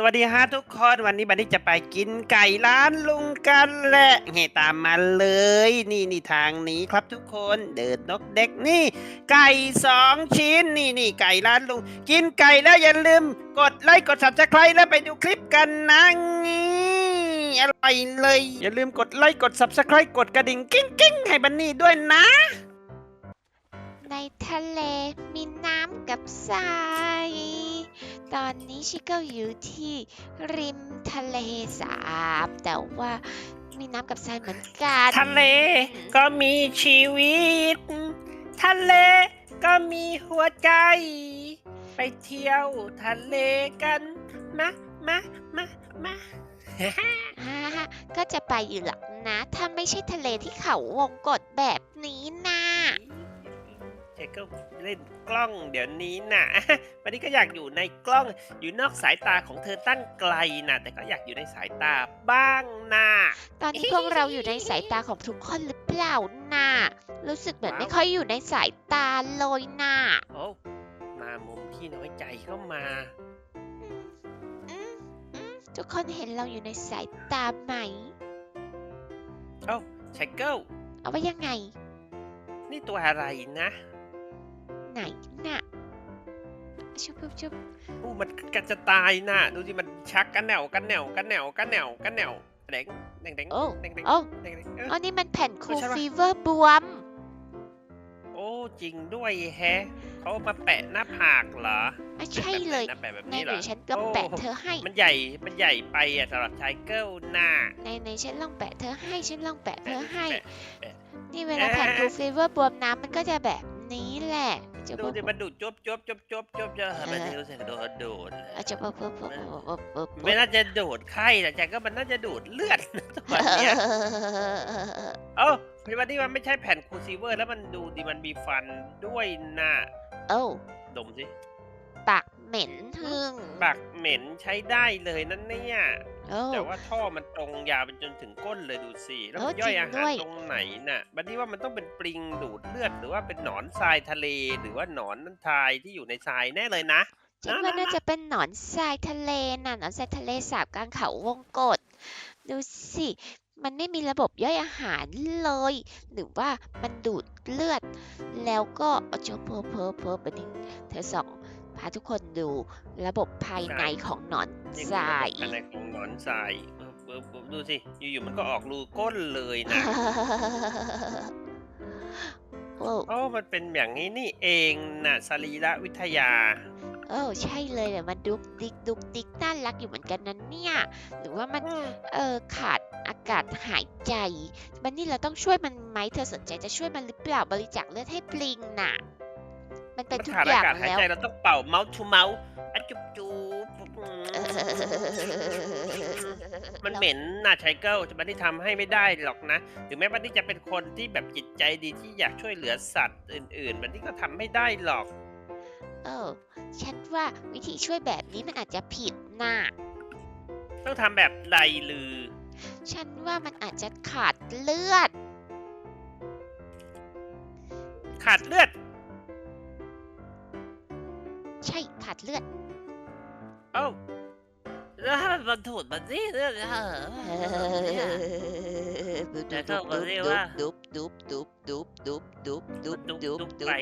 สวัสดีฮะทุกคนวันนี้บันนี้จะไปกินไก่ร้านลุงกันแหละเฮ้ตามมาเลย นี่นี่ทางนี้ครับทุกคนเดินนกเด็กนี่ ไก่สองชิ้นนี่นี่ไก่ร้านลุง กินไก่แล้วอย่าลืม กดไลค์กด subscribe แล้วไปดูคลิปกันนะงี้อร่อยเลย อย่าลืมกดไลค์กด subscribe กดกระดิ่งกิ้งกิ้งให้บันนี่ด้วยนะ ในทะเลมีน้ำกับทราย ตอนนี้ชิคก็อยู่ที่ริมทะเลสาบ แต่ว่ามีน้ำกับทรายเหมือนกัน ทะเลก็มีชีวิต ทะเลก็มีหัวใจ ไปเที่ยวทะเลกันมามามามาฮ่าฮ่าก็จะไปอยู่หรอกนะ ถ้าไม่ใช่ทะเลที่เขาวงกฏแบบนี้นะเจ๊ ก็เล่นกล้องเดี๋ยวนี้นะวันนี้ก็อยากอยู่ในกล้องอยู่นอกสายตาของเธอตั้งไกลนะแต่ก็อยากอยู่ในสายตาบ้างนะตอนนี้พวกเราอยู่ในสายตาของทุกคนหรือเปล่านะรู้สึกเหมือนว้าวไม่ค่อยอยู่ในสายตาเลยนะโอ้มามุมที่น้อยใจเข้ามาอืมอืมอืมทุกคนเห็นเราอยู่ในสายตาไหมเอ้าไชเกิลเอาไว้ยังไง นี่ตัวอะไรนะ ไหนน่ะชุบชุบชุบอู้มันกันจะตายน่ะ ดูสิมันชักกันแนวกันแนวกันแนวกันแนวกันแนวแดงแดงแดงโอ้แดงแดงโอ้แดงแดงเอออันนี้มันแผ่นคูไม่ใช่ปะฟีเวอร์บวม โอ้จริงด้วยแฮะเขาเอามาแปะหน้าผากเหรอไม่ใช่เลยแปะหน้าแปะแบบในนี้เหรหนูอฉันลองโอ้แปะเธอให้ มันใหญ่ มันใหญ่ไปอะสำหรับชายเกิลน่ะ ในในฉันลองแปะเธอให้ฉันลองแปะเธอให้ แปะนี่เวลาแผ่นเอ๊ะคูฟีเวอร์บวมน้ำมันก็จะแบบนี้แหละ จะดูสิมันดูดจบจบจบจบจบจบมันรู้สึกโดดโดดอาจจะปุ๊บปุ๊บปุ๊บปุ๊บปุ๊บไม่น่าจะดูดไข้แต่ชายก็มันน่าจะดูดเลือดตัวเนี้ยเอ้าพอดีว่าไม่ใช่แผ่นคูซิเวอร์แล้วมันดูดิมันมีฟันด้วยน่ะโอ้ดมสิปากเหม็นทึ่งปากเหม็นใช้ได้เลยนั่นเนี่ย โอ้ แต่ว่าท่อมันตรงยาวไปจนถึงก้นเลยดูสิ แล้วมันเออย่อยจริงอาด้หารวย ตรงไหนน่ะ บัดนี้ว่ามันต้องเป็นปลิงดูดเลือด หรือว่าเป็นหนอนทรายทะเล หรือว่าหนอนนันทรายที่อยู่ในทรายแน่เลยนะฉันว่าน่าจะเป็นหนอนทรายทะเลน่ะหนอนทรายทะเลสาบกลางเขาวงกฏดูสิ มันไม่มีระบบย่อยอาหารเลย หรือว่ามันดูดเลือด แล้วก็เอาเจ้าเพอเพอเพอไปดิเธอส่อง พาทุกคนดูระบบภายในของหนอนนี่ทคือรายภายในของหนอนทรายเออเออเออดูสิ อยู่ๆมันก็ออกรูก้นเลยนะโอ้โอ้มันเป็นอย่างนี้นี่เองน่ะสรีระวิทยาโอ้ใช่เลยแต่มันดุกดิกดุกดิกน่ารักอยู่เหมือนกันนั้นเนี่ย หรือว่ามันเออขาดอากาศหายใจบันนี่เราต้องช่วยมันไหมเธอสนใจจะช่วยมันหรือเปล่าบริจาคเลือดให้ปลิงน่ะ มันเป็นมันทุกขาดออาย่างกาศหายแล้ว ใจเราต้องเป่าเมาส์ทูเมาส์อะจุบจูบเออมันเหม็นน่าใช้เกิลจะบันที่ทำให้ไม่ได้หรอกนะถึงแม้บันที่จะเป็นคนที่แบบจิตใจดีที่อยากช่วยเหลือสัตว์อื่นๆบันที่ก็ทำไม่ได้หรอก เออฉันว่าวิธีช่วยแบบนี้มันอาจจะผิดน่ะ ต้องทำแบบใดลือ ฉันว่ามันอาจจะขาดเลือด ขาดเลือด ดเลือด เอ้าแล้วถ้ามันบรรทุนมันสิเลือดเหรอแต่ก็บอกได้ว่าดุบดุบดุบดุบดุบดุบดุบดุบดุบดุบ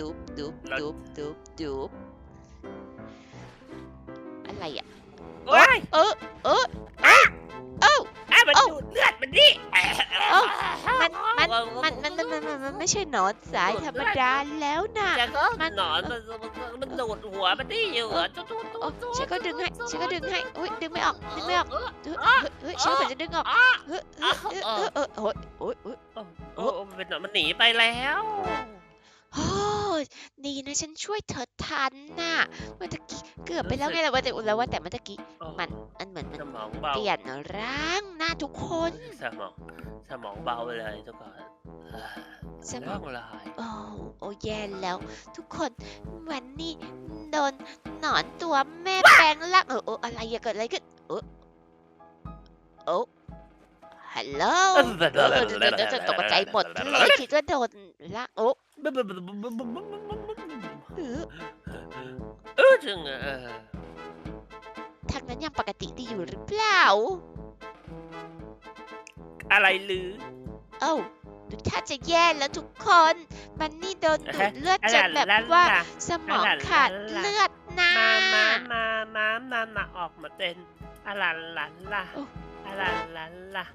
ดุบดุบดุบดุบดุบดุบอะไรอะ โอ้ยเออเออเอ้าเอ้าอะ มันเอ้าดูดเลือดมันดิเอ้า มันมันมันมันมันมันมันไม่ใช่หนอนสายธรรมดาแล้วนะแต่ก็มันหนอนมันมันมันดูดหัวมันดิอยู่อะตุ๊ดตุ๊ดโอ้ตุ๊ดฉันก็ดึงให้ฉันก็ดึงให้อุ้ยดึงไม่ออกดึงไม่ออกเออเฮ้ยเฮ้ยเฮ้ยฉันก็เหมือนจะดึงออกอ๋อเฮ้ยเฮ้ยเฮ้ยเฮ้ยเฮ้ยโอ้ยโอ้ยโอ้โอ้มันเป็นหนอนมันหนีไปแล้วโอ้ยดีนะฉันช่วยเธอทันน่ะเมื่อตะกี้เกือบไปแล้วไงล่ะว่าแต่แล้วว่าแต่เมื่อตะกี้มันมันเหมือนมันสมองเบาเปลี่ยนร่างห น้าทุกคน สมองสมองเบาเลยทุกคนสมองเรื่ลายโอ้โอ้แย่แล้ว ทุกคนวันนี้โดนหนอนตัวแม่แปลงร่างเออเอออะไรอะเกิดอะไรขึ้นเออโอ้ฮัลโหลเออเออเออเออเออตกใจหมดเลยคิดว่าโดนละโอ้เออเออจึงเออเธทางนั้นยังปกติดีอยู่หรือเปล่า อะไรหรือ เอ้าดูท่าจะแย่แล้วทุกคน มันนี่โดนดูดเลือดจนแบบว่าสมองขาดเลือดนะมามามามามามาออกมาเต้นอะลันลันล่ะโอ้อะลันลันล่ะ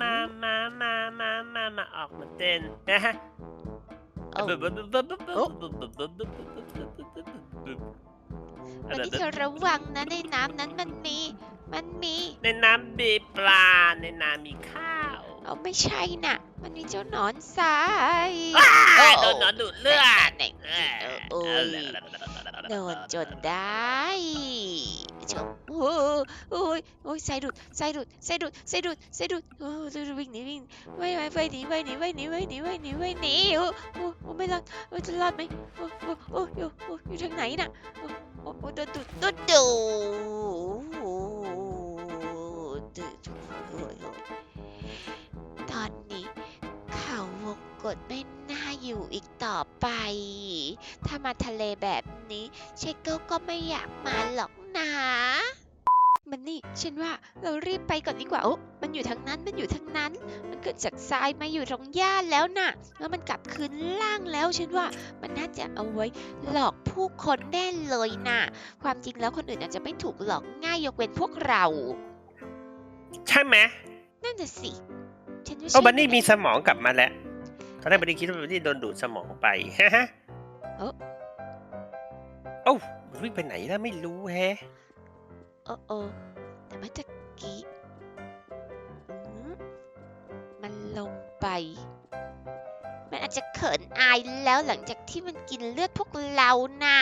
มามามามามามาออกมาเต้นนะฮะเอ้าวันนี้เธอระวังนะในน้ำนั้นมันมี มันมี ในน้ำมีปลาในน้ำมีข้าว เอาไม่ใช่น่ะ มันมีเจ้าหนอนทรายอ้าโดนหนอนดูดเลือดนั่นน่ะเออโอ้ยโดนจนได้ชมโอ้ยโอ้ยโอ้ยใส่ดุดใส่ดุดใส่ดุดใส่ดุดใส่ดุดโอ้ยวิ่งหนีวิ่งไม่ไม่ไปหนีไปหนีไปหนีไปหนีไปหนีไปหนีโอ้โอ้โอ้ไม่รอดโอ้จะรอดไหมโอ้โอ้โอ้อยู่โอ้อยู่ทางไหนน่ะโอ้โอ้โอ้โดนดุดโดนดูด วงกฏไม่น่าอยู่อีกต่อไป ถ้ามาทะเลแบบนี้เชคเกิลก็ไม่อยากมาหรอกนะมันนี่ฉันว่าเรารีบไปก่อนดีกว่าโอ้มันอยู่ทางนั้นมันอยู่ทางนั้น มันเกิดจากทรายมาอยู่ตรงหญ้าแล้วน่ะ แล้วมันกลับคืนล่างแล้วฉันว่ามันน่าจะเอาไว้หลอกผู้คนแน่เลยน่ะ ความจริงแล้วคนอื่นอาจจะไม่ถูกหลอกง่ายยกเว้นพวกเรา ใช่ไหมนั่นน่ะสิ ฉันว่าโอ้ใช่บันนี่แน่มีสมองกลับมาแล้ว ตอนแรกบันนี่คิดว่าบันนี่โดนดูดสมองไปฮะฮะเอ้าโอ้ามันวิ่งไปไหนแล้วไม่รู้แฮะ เออเออแต่เมื่อตะกี้อืมมันลงไป มันอาจจะเขินอายแล้วหลังจากที่มันกินเลือดพวกเราน่ะ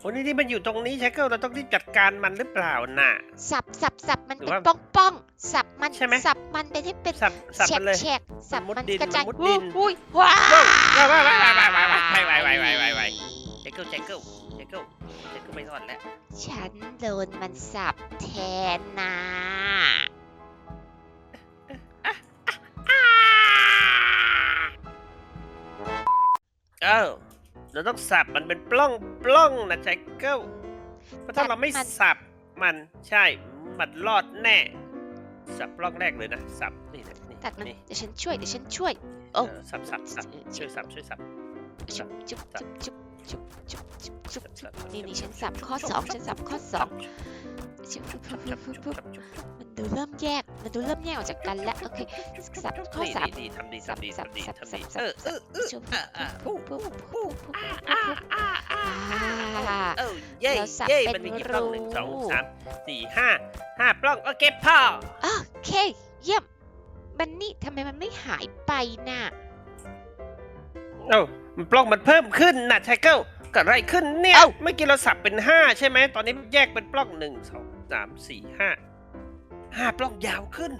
โอ้นี่ที่มันอยู่ตรงนี้ใช่ก็เราต้องรีบจัดการมันหรือเปล่าน่ะ สับสับสับมันหรือเป็นว่าป้องป้องสับมันใช่ไหม สับมันเป็นให้เป็นสับสับแฉมักนเลย แฉกสับมุดมันดินกระจายมุดดินอุ้ยว้าว้าวว้าวว้าวว้าวว้าวว้าวว้าวว้าวว้าวว้าวว้าวว้าวเจเกิลเจเกิลเจเกิลเจเกิลไม่รอดแล้ว ฉันโดนมันสับแทนนะ เราต้องสับมันเป็นปล้องปล้องนะเจเกิลเพราะถ้าเราไม่สับมันใช่มันรอดแน่ สับปล้องแรกเลยนะ สับนี่นะนี่ตัดมันนี่เดี๋ยวฉันช่วยเดี๋ยวฉันช่วยเอโอ้อสับสับสับช่วยสับช่วยสับจุ๊บจุ๊บจุ๊บ จุ๊บจุ๊บจุ๊บจุ๊บจุ๊บสับสับนี่นี่ฉันสับข้อสองฉันสับข้อสองจุ๊บจุ๊บสับจุ๊สับบจุ๊บสับจุ๊บสับมันดูเริ่มแยก มันดูเริ่มแยกออกจากกันแล้วโอเคสับข้อนี่สามดีทำดีสับทำดีสับทำดีสับทำสัดีบเออเออเออจุ๊บอ่าอ่าปุ๊ปุ๊บบปุ๊บปุ๊ปุ๊บบปุ๊บปุ๊บอ่าปุ๊บอ่าอ่าอ่าอ่าเออเย่เราสับเย่เป็นมันมีกี่ปล้องหนึ่งรูสองสามสี่ห้าห้าปล้องโอเคพ่อโอเคเยี่ยมบันนี่ทำไมมันไม่หายไปน่ะเอ้า มันปล้องมันเพิ่มขึ้นนะไชเกิลเกิดอะไรขึ้นเนี่ย เอ้า เมื่อกี้เราสับเป็นห้าใช่ไหม ตอนนี้แยกเป็นปล้องหนึ่งสองสามสี่ห้าห้าปล้องยาวขึ้น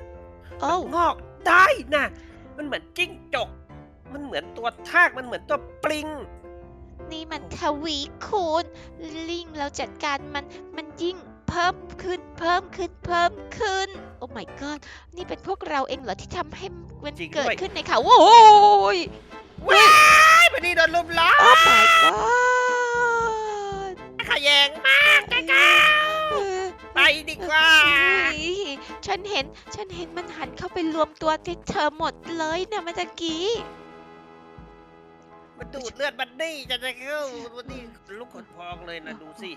โอ้งอกได้นะมันเหมือนจิ้งจก มันเหมือนตัวทาก มันเหมือนตัวปลิง นี่มันทวีคูณลิงเราจัดการมันมันยิ่งเพิ่มขึ้นเพิ่มขึ้นเพิ่มขึ้น โอ้ my god นี่เป็นพวกเราเองเหรอที่ทำให้มันจริงเกิดด้วยขึ้นในเขาโอ้ยว้า ยมันนี่โดนลุมล้อโอ้ my god ขยงมากไกลเออๆไปดีกว่า อุ๊ยฉันเห็น ฉันเห็นมันหันเข้าไปรวมตัวที่เธอหมดเลยนะเมื่อตะกี้ มันดูดเลือดบันนี่จะจะเข้าบันนี่ลูกขนพองเลยนะดูสิ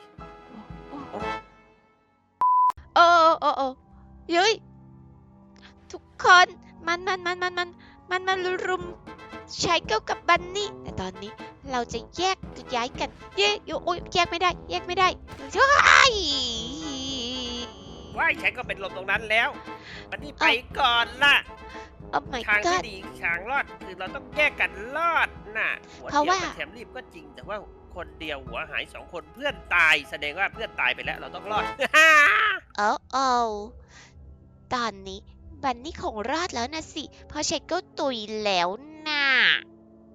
โอ้โอ้โอ้เย้ยทุกคนมันมันมันมันมันมันมันรุม ใช้เกี่ยวกับบันนี่แต่ตอนนี้เราจะแยกย้ายกันเย้โยโอ้ยแยกไม่ได้ แยกไม่ได้เฮ้ยว่ายฉันก็เป็นลมตรงนั้นแล้วบันนี่ไปก่อนล่ะโอ้ my ทางที่ god ดีทางรอดคือเราต้องแยกกันรอดน่ะหัวเพราะเดียวว่ามันแถมรีบก็จริง แต่ว่าคนเดียวหัวหายสองคนเพื่อนตาย แสดงว่าเพื่อนตายไปแล้วเราต้องรอด โอ้โอ้ตอนนี้บันนี่คงรอดแล้วนะสิเพราะเชคก็ตุยแล้ว 呐